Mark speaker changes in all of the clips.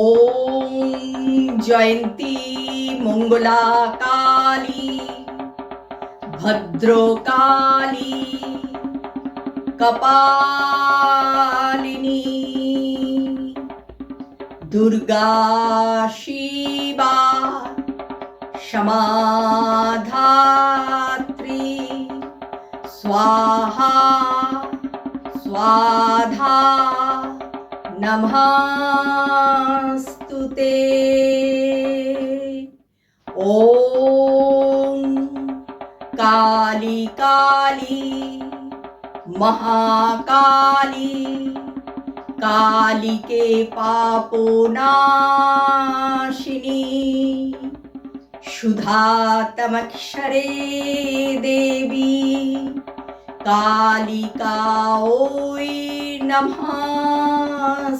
Speaker 1: ॐ जयन्ती मङ्गला काली भद्रकाली कपालिनी दुर्गा शिवा क्षमाधात्री स्वाहा स्वाधा নমস্তু তে ওম কালী কালী মহাকালী কালীকে পাপনাশিনী সুধাতমক্ষরে দেবী কালিকা ওই নমস্তুতে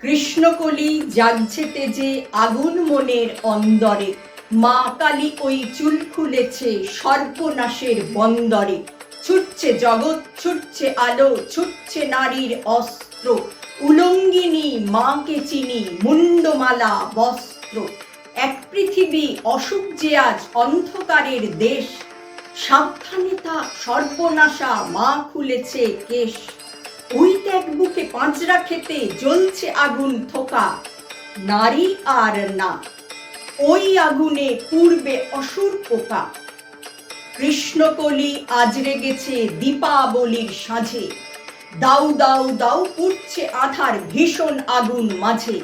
Speaker 1: কৃষ্ণকলি জাগছে তেজে আগুন মনের অন্দরে। মা কালী ওই চুল খুলেছে সর্বনাশের বন্দরে। ছুটছে জগৎ, ছুটছে আলো, ছুটছে নারীর অস্ত্র। উলঙ্গিনী মাকে চিনি মুন্ডমালা বস্ত্র। এক পৃথিবী অসুখ যে আজ অন্ধকারের দেশ। সাবধানে তা সর্বনাশা মা খুলেছে কেশ। ওই ত্যাগ বুকে পাঁচরা খেতে জ্বলছে আগুন থোকা। নারী আর না, ওই আগুনে পূর্বে অসুর পোকা। কৃষ্ণকলি আজ রেগেছে দীপাবলির সাঁঝে। দাউ দাউ দাউ পুড়ছে আধার ভীষণ আগুন মাঝে।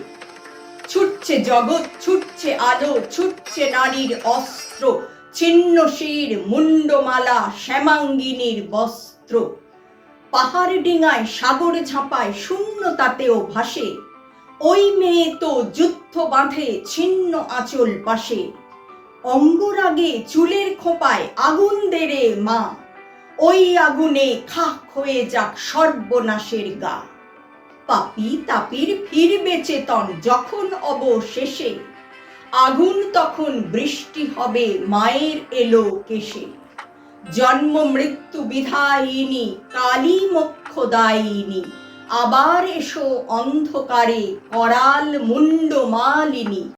Speaker 1: ছুটছে জগৎ, ছুটছে আলো, ছুটছে নারীর অস্ত্র। ছিন্ন শির মুন্ডমালা শ্যামাঙ্গিনীর বস্ত্র। পাহাড় ডিঙায়, সাগর ঝাঁপায় শূন্য তাতেও ভাসে। ওই মেয়ে তো যুদ্ধ বাঁধে, ছিন্ন আঁচল পাশে। অঙ্গরাগে চুলের খোপায় আগুন দেড়ে মা। ওই আগুনে খাক হয়ে যাক সর্বনাশের গা। পাপি তাপির ফিরবে চেতন যখন অবশেষে। আগুন তখন বৃষ্টি হবে, মায়ের এলো কেশে। জন্ম মৃত্যু বিধায়িনী কালী মোক্ষদায়িনী আবার এসো অন্ধকারে, করাল মুন্ড মালিনী।